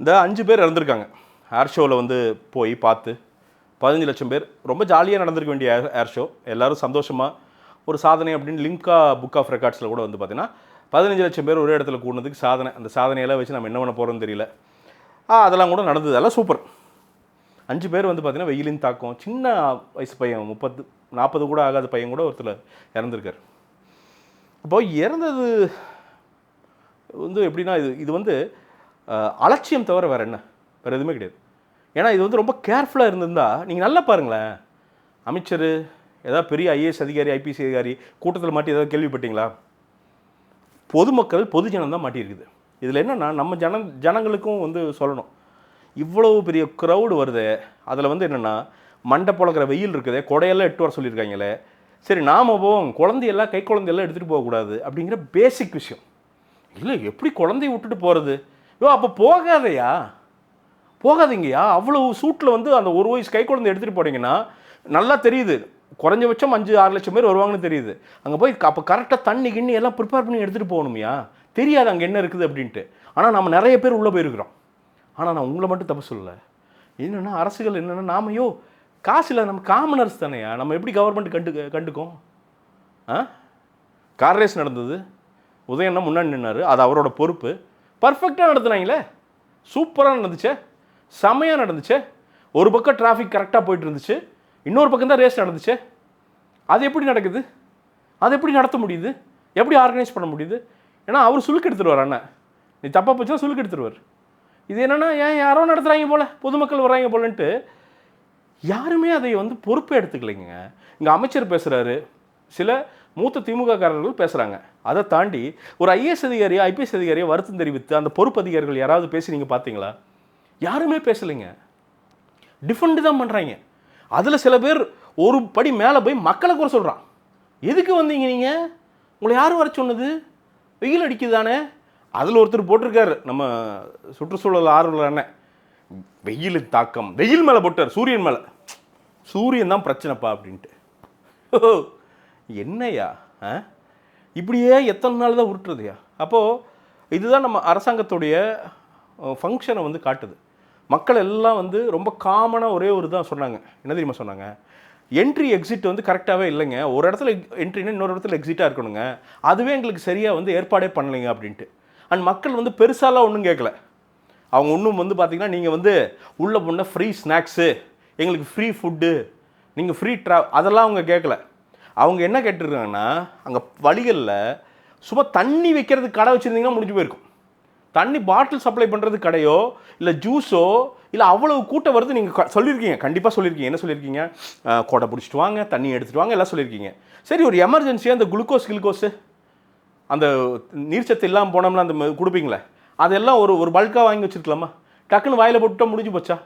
இந்த அஞ்சு பேர் இறந்துருக்காங்க. ஏர் ஷோவில் வந்து போய் பார்த்து பதினஞ்சு லட்சம் பேர். ரொம்ப ஜாலியாக நடந்திருக்க வேண்டிய ஏர் ஏர் ஷோ எல்லோரும் சந்தோஷமாக ஒரு சாதனை அப்படின்னு லிம்கா புக் ஆஃப் ரெக்கார்ட்ஸில் கூட வந்து பார்த்தீங்கன்னா பதினஞ்சு லட்சம் பேர் ஒரே இடத்துல கூடுனதுக்கு சாதனை. அந்த சாதனையெல்லாம் வச்சு நம்ம என்ன பண்ண போகிறோம்னு தெரியல. ஆ அதெல்லாம் கூட நடந்தது. எல்லாம் சூப்பர் அஞ்சு பேர் வந்து பார்த்தீங்கன்னா வெயிலின் தாக்கம். சின்ன வயசு பையன் முப்பது நாற்பது கூட ஆகாத பையன் கூட ஒருத்தர் இறந்துருக்காரு. அப்போது இறந்தது வந்து எப்படின்னா இது இது வந்து அலட்சியம் தவிர வேறு என்ன? வேறு எதுவுமே கிடையாது. ஏன்னா இது வந்து ரொம்ப கேர்ஃபுல்லாக இருந்திருந்தா நீங்கள் நல்லா பாருங்களேன். அமைச்சர் ஏதாவது பெரிய ஐஏஎஸ் அதிகாரி ஐபிஎஸ் அதிகாரி கூட்டத்தில் மாட்டி ஏதாவது கேள்விப்பட்டீங்களா? பொதுமக்கள் பொதுஜனம் தான் மாட்டியிருக்குது. இதில் என்னென்னா நம்ம ஜன ஜனங்களுக்கும் வந்து சொல்லணும். இவ்வளவு பெரிய க்ரௌடு வருது அதில் வந்து என்னென்னா மண்டை புழக்கிற வெயில் இருக்குதே கொடையெல்லாம் எட்டு வர சொல்லியிருக்காங்களே. சரி நாம போவோம் குழந்தையெல்லாம் கை குழந்தையெல்லாம் எடுத்துகிட்டு போகக்கூடாது அப்படிங்கிற பேசிக் விஷயம். இல்லை எப்படி குழந்தைய விட்டுட்டு போகிறது யோ அப்போ போகாதையா? போகாதீங்கய்யா. அவ்வளோ சூட்டில் வந்து அந்த ஒரு வயசு கை குழந்தை எடுத்துகிட்டு போனீங்கன்னா நல்லா தெரியுது. குறைஞ்சபட்சம் அஞ்சு ஆறு லட்சம் பேர் வருவாங்கன்னு தெரியுது. அங்கே போய் அப்போ கரெக்டாக தண்ணி கிண்ணி எல்லாம் ப்ரிப்பேர் பண்ணி எடுத்துகிட்டு போகணுமையா. தெரியாது அங்கே என்ன இருக்குது அப்படின்ட்டு. ஆனால் நம்ம நிறைய பேர் உள்ளே போயிருக்கிறோம். ஆனால் நான் உங்களை மட்டும் தப்பு சொல்லலை. என்னென்னா அரசுகள் என்னென்னா நாமையோ காசு இல்லை நம்ம காமனர்ஸ் தானேயா? நம்ம எப்படி கவர்மெண்ட் கண்டு கண்டுக்கும்? ஆ? கார் ரேஸ் நடந்தது. உதயன்னா முன்னாடி நின்னார். அது அவரோட பொறுப்பு. பர்ஃபெக்டாக நடத்துனாங்களே? சூப்பராக நடந்துச்சே? செமையாக நடந்துச்சே? ஒரு பக்கம் டிராஃபிக் கரெக்டாக போயிட்டு இருந்துச்சு. இன்னொரு பக்கம் தான் ரேஸ் நடந்துச்சு? அது எப்படி நடக்குது? அது எப்படி நடத்த முடியுது? எப்படி ஆர்கனைஸ் பண்ண முடியுது? ஏன்னா அவர் சுலுக்கு எடுத்துருவார் அண்ணன். நீ தப்பாக போச்சுன்னா சுலுக்கு எடுத்துருவார். இது என்னென்னா ஏன் யாரோ நடத்துகிறாங்க போல்? பொதுமக்கள் வர்றாங்க போலன்ட்டு. யாருமே அதை வந்து பொறுப்பே எடுத்துக்கலைங்க. இங்கே அமைச்சர் பேசுகிறாரு சில மூத்த திமுககாரர்கள் பேசுகிறாங்க அதை தாண்டி ஒரு ஐஏஎஸ் அதிகாரியோ ஐபிஎஸ் அதிகாரியோ வருத்தம் தெரிவித்து அந்த பொறுப்பு அதிகாரிகள் யாராவது பேசி நீங்கள் பார்த்தீங்களா யாருமே பேசலைங்க. டிஃபெண்ட் தான் பண்ணுறாங்க அதில் சில பேர் ஒரு படி மேலே போய் மக்களை குறை சொல்கிறான் எதுக்கு வந்தீங்க நீங்கள் உங்களை யார் வர சொன்னது? வெயில் அடிக்குதானே அதில் ஒருத்தர் போட்டிருக்காரு. நம்ம சுற்றுச்சூழல் ஆர்வலர் அண்ணன். வெயில் தாக்கம். வெயில் மேலே போட்டார். சூரியன் மேலே. சூரியன் தான் பிரச்சனைப்பா அப்படின்ட்டு. ஓ என்னையா ஆ? இப்படியே எத்தனை நாள் தான் உருட்டுறதுயா அப்போது இதுதான் நம்ம அரசாங்கத்துடைய ஃபங்க்ஷனை வந்து காட்டுது. மக்கள் எல்லாம் வந்து ரொம்ப காமனாக ஒரே ஒரு தான் சொன்னாங்க. என்ன தெரியுமா சொன்னாங்க? என்ட்ரி எக்ஸிட் வந்து கரெக்டாகவே இல்லைங்க. ஒரு இடத்துல என்ட்ரின்னு இன்னொரு இடத்துல எக்ஸிட்டாக இருக்கணுங்க. அதுவே எங்களுக்கு சரியாக வந்து ஏற்பாடே பண்ணலைங்க அப்படின்ட்டு. அண்ட் மக்கள் வந்து பெருசாலாம் ஒன்றும் கேட்கல அவங்க ஒன்றும் வந்து பார்த்தீங்கன்னா நீங்கள் வந்து உள்ளே போனால் ஃப்ரீ ஸ்நாக்ஸு எங்களுக்கு ஃப்ரீ ஃபுட்டு நீங்கள் ஃப்ரீ ட்ரா அதெல்லாம் அவங்க கேட்கல அவங்க என்ன கேட்டுருக்காங்கன்னா அங்கே வழிகளில் சும்மா தண்ணி வைக்கிறதுக்கு கடை வச்சுருந்தீங்கன்னா முடிஞ்சு போயிருக்கும். தண்ணி பாட்டில் சப்ளை பண்ணுறது கடையோ இல்லை ஜூஸோ இல்லை அவ்வளவு கூட்டம் வருது நீங்கள் சொல்லியிருக்கீங்க. கண்டிப்பாக சொல்லியிருக்கீங்க. என்ன சொல்லியிருக்கீங்க? கொடை பிடிச்சிட்டு வாங்க தண்ணி எடுத்துகிட்டு வாங்க எல்லாம் சொல்லியிருக்கீங்க. சரி ஒரு எமர்ஜென்சியாக அந்த குளுக்கோஸ் கிளுக்கோஸு அந்த நீர்ச்சத்து இல்லாமல் போனோம்னா அந்த கொடுப்பீங்களே? அதெல்லாம் ஒரு ஒரு பல்காக வாங்கி வச்சிருக்கலாமா? டக்குன்னு வாயில் போட்டுட்டா முடிஞ்சு போச்சா?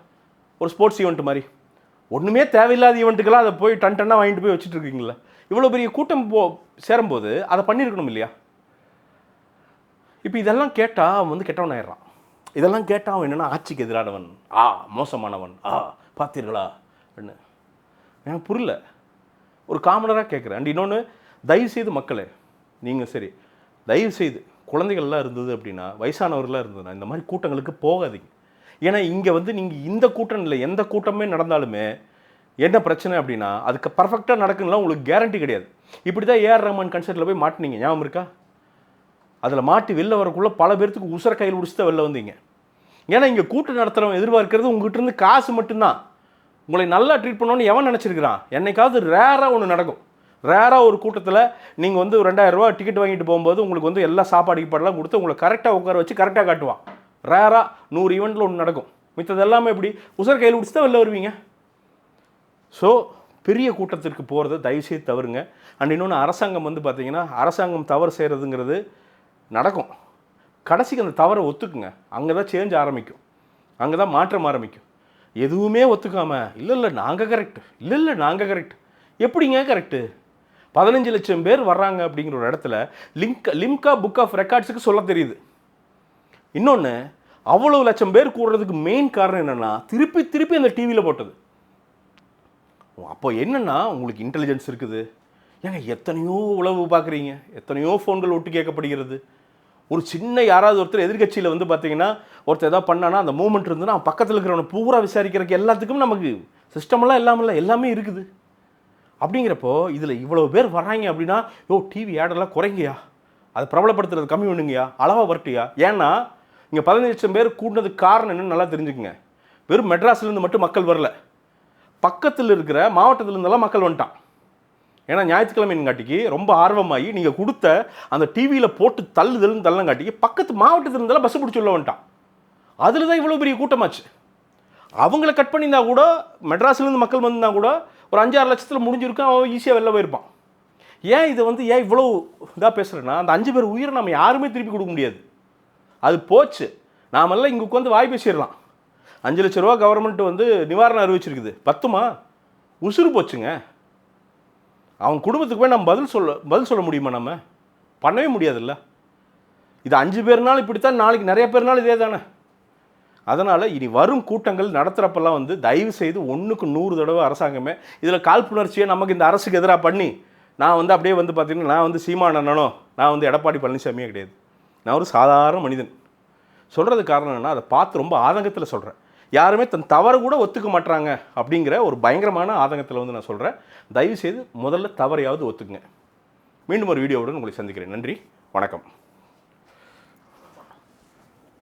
ஒரு ஸ்போர்ட்ஸ் ஈவெண்ட் மாதிரி. ஒன்றுமே தேவையில்லாத ஈவெண்ட்டுக்கெல்லாம் அதை போய் டன் டன்னாக வாங்கிட்டு போய் வச்சுட்டு இருக்கீங்களா? இவ்வளோ பெரிய கூட்டம் போ சேரும்போது அதை பண்ணியிருக்கணும் இல்லையா? இப்போ இதெல்லாம் கேட்டால் அவன் வந்து கெட்டவன் ஆயிடுறான். இதெல்லாம் கேட்டால் அவன் என்னென்னா ஆட்சிக்கு எதிரானவன். ஆ மோசமானவன். ஆ பார்த்தீர்களா அப்படின்னு எனக்கு புரியல. ஒரு காமனராக கேட்குறேன் அண்ட் இன்னொன்று தயவுசெய்து மக்களே நீங்கள் சரி தயவுசெய்து குழந்தைகள்லாம் இருந்தது அப்படின்னா வயசானவர்களாக இருந்ததுன்னா இந்த மாதிரி கூட்டங்களுக்கு போகாதீங்க. ஏன்னா இங்கே வந்து நீங்கள் இந்த கூட்டம் இல்லை எந்த கூட்டமே நடந்தாலுமே என்ன பிரச்சனை அப்படின்னா அதுக்கு பர்ஃபெக்டாக நடக்குன்னா உங்களுக்கு கேரண்டி கிடையாது. இப்படி தான் ஏஆர் ரஹ்மான் கன்சர்ட்டில் போய் மாட்டினீங்க. ஞாபகம் இருக்கா? அதில் மாட்டி வெளில வரக்குள்ளே பல பேர்த்துக்கு உசுர கையில் பிடிச்சி தான் வெளில வந்தீங்க. ஏன்னா இங்கே கூட்டம் நடத்துகிறவன் எதிர்பார்க்கிறது உங்ககிட்ட இருந்து காசு மட்டும்தான். உங்களை நல்லா ட்ரீட் பண்ணணும்னு எவன் நினச்சிருக்கிறான்? என்னைக்காவது ரேராக ஒன்று நடக்கும். ரேராக ஒரு கூட்டத்தில் நீங்கள் வந்து ரெண்டாயிரரூவா டிக்கெட் வாங்கிட்டு போகும்போது உங்களுக்கு வந்து எல்லா சாப்பாடு கீப்பாடெல்லாம் கொடுத்து உங்களை கரெக்டாக உட்கார வச்சு கரெக்டாக காட்டுவான். ரேராக நூறு ஈவெண்ட்டில் ஒன்று நடக்கும். மித்தது எல்லாமே எப்படி? உசுர கையில் பிடிச்சி தான் வெளில வருவீங்க. ஸோ பெரிய கூட்டத்திற்கு போகிறத தயவுசெய்து தவறுங்க. அண்ட் இன்னொன்று அரசாங்கம் வந்து பார்த்தீங்கன்னா அரசாங்கம் தவறு செய்கிறதுங்கிறது நடக்கும். கடைசிக்கு அந்த தவறை ஒத்துக்குங்க. அங்கே தான் சேஞ்ச் ஆரம்பிக்கும். அங்கே தான் மாற்றம் ஆரம்பிக்கும். எதுவுமே ஒத்துக்காமல் இல்லை இல்லை நாங்கள் கரெக்ட் இல்லை இல்லை நாங்கள் கரெக்ட் எப்படிங்க கரெக்டு பதினஞ்சு லட்சம் பேர் வர்றாங்க அப்படிங்கிற ஒரு இடத்துல லிங்க் லிம்கா புக் ஆஃப் ரெக்கார்ட்ஸுக்கு சொல்ல தெரியுது. இன்னொன்று அவ்வளோ லட்சம் பேர் கூடுறதுக்கு மெயின் காரணம் என்னென்னா திருப்பி திருப்பி அந்த டிவியில் போட்டது. அப்போ என்னென்னா உங்களுக்கு இன்டெலிஜென்ஸ் இருக்குது? ஏங்க எத்தனையோ உளவு பார்க்குறீங்க. எத்தனையோ ஃபோன்கள் ஒட்டு கேட்கப்படுகிறது. ஒரு சின்ன யாராவது ஒருத்தர் எதிர்க்கட்சியில் வந்து பார்த்தீங்கன்னா ஒருத்தர் ஏதாவது பண்ணானா அந்த மூமெண்ட் இருந்துன்னா பக்கத்தில் இருக்கிறவனை பூரா விசாரிக்கிறதுக்கு எல்லாத்துக்கும் நமக்கு சிஸ்டமெல்லாம் இல்லை எல்லாமே இருக்குது. அப்படிங்கிறப்போ இதில் இவ்வளோ பேர் வர்றாங்க அப்படின்னா யோ டிவி ஆடெல்லாம் குறைங்கயா அதை பிரபலப்படுத்துறது கம்மி பண்ணுங்கயா அளவாக வரட்டியா ஏன்னா இங்கே பதினஞ்சு லட்சம் பேர் கூட்டினதுக்கு காரணம் என்னன்னு நல்லா தெரிஞ்சுக்குங்க. வெறும் மெட்ராஸ்லேருந்து மட்டும் மக்கள் வரல. பக்கத்தில் இருக்கிற மாவட்டத்துல இருந்தெல்லாம் மக்கள் வந்துட்டான். ஏன்னா ஞாயிற்றுக்கிழமைங்காட்டிக்கு ரொம்ப ஆர்வமாகி நீங்கள் கொடுத்த அந்த டிவியில் போட்டு தள்ளுதல்னு தள்ளங்காட்டிக்கு பக்கத்து மாவட்டத்தில் இருந்தாலும் பஸ் பிடிச்சி உள்ள வந்துட்டான். அதில் தான் இவ்வளோ பெரிய கூட்டமாச்சு. அவங்கள கட் பண்ணியிருந்தா கூட மெட்ராஸ்லேருந்து மக்கள் வந்திருந்தா கூட ஒரு அஞ்சாறு லட்சத்தில் முடிஞ்சிருக்கும் அவன் ஈஸியாக வெளில போயிருப்பான். ஏன் இதை வந்து ஏன் இவ்வளோ இதாக பேசுகிறேன்னா அந்த அஞ்சு பேர் உயிரை நம்ம யாருமே திருப்பி கொடுக்க முடியாது. அது போச்சு. நாமெல்லாம் இங்கே உட்காந்து வாய் பேசிடலாம். அஞ்சு லட்ச ரூபா கவர்மெண்ட் வந்து நிவாரணம் அறிவிச்சிருக்குது. பத்துமா? உசுறு போச்சுங்க. அவன் குடும்பத்துக்கு போய் நம்ம பதில் சொல்ல பதில் சொல்ல முடியுமா நம்ம? பண்ணவே முடியாதுல்ல. இது அஞ்சு பேர்னாலும் இப்படித்தான் நாளைக்கு நிறைய பேர்னாலும் இதே தானே அதனால் இனி வரும் கூட்டங்கள் நடத்துகிறப்பெல்லாம் வந்து தயவு செய்து ஒன்றுக்கு நூறு தடவை அரசாங்கமே இதில் காழ்ப்புணர்ச்சியை நமக்கு இந்த அரசுக்கு எதிராக பண்ணி நான் வந்து அப்படியே வந்து பார்த்தீங்கன்னா நான் வந்து சீமான் அண்ணனோ நான் வந்து எடப்பாடி பழனிசாமியே கிடையாது. நான் ஒரு சாதாரண மனிதன். சொல்கிறது காரணம் என்னன்னா அதை பார்த்து ரொம்ப ஆதங்கத்தில் சொல்கிறேன் யாருமே தன் தவறு கூட ஒத்துக்க மாட்றாங்க அப்படிங்கிற ஒரு பயங்கரமான ஆதங்கத்தில் வந்து நான் சொல்கிறேன் தயவுசெய்து முதல்ல தவறையாவது ஒத்துக்குங்க. மீண்டும் ஒரு வீடியோவுடன் உங்களை சந்திக்கிறேன். நன்றி. வணக்கம்.